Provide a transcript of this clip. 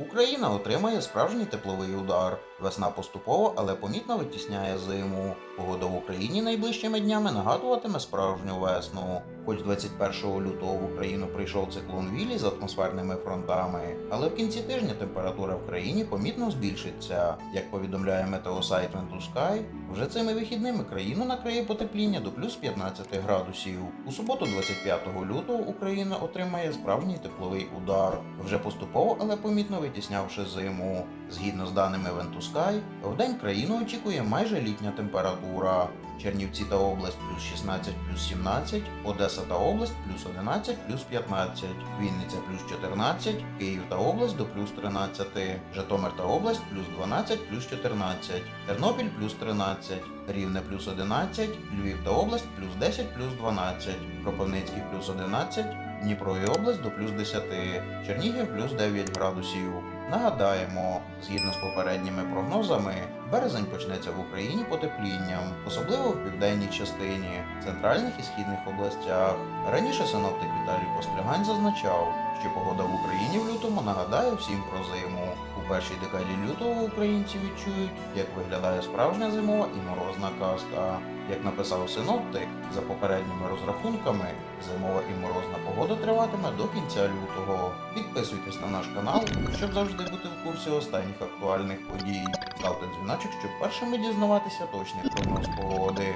Україна отримає справжній тепловий удар. Весна поступово, але помітно витісняє зиму. Погода в Україні найближчими днями нагадуватиме справжню весну. Хоч 21 лютого в Україну прийшов циклон Вілі з атмосферними фронтами, але в кінці тижня температура в країні помітно збільшиться. Як повідомляє метеосайт Sky, вже цими вихідними країну накриє потепління до плюс 15 градусів. У суботу, 25 лютого, Україна отримає справжній тепловий удар, вже поступово, але помітно витіснявши зиму. Згідно з даними Ventusky, в день країну очікує майже літня температура. Чернівці та область плюс 16 плюс 17, Одеса та область плюс 11 плюс 15, Вінниця плюс 14, Київ та область до плюс 13, Житомир та область плюс 12 плюс 14, Тернопіль плюс 13, Рівне плюс 11, Львів та область плюс 10 плюс 12, Кропивницький плюс 11, Дніпро і область до плюс 10, Чернігів плюс 9 градусів. Нагадаємо, згідно з попередніми прогнозами, березень почнеться в Україні потеплінням, особливо в південній частині, центральних і східних областях. Раніше синоптик Віталій Постригань зазначав, що погода в Україні в лютому нагадає всім про зиму. У першій декаді лютого українці відчують, як виглядає справжня зимова і морозна казка. Як написав синоптик, за попередніми розрахунками, зимова і морозна погода триватиме до кінця лютого. Підписуйтесь на наш канал, щоб завжди бути в курсі останніх актуальних подій. Ставте дзвіночок, щоб першими дізнаватися точний прогноз погоди.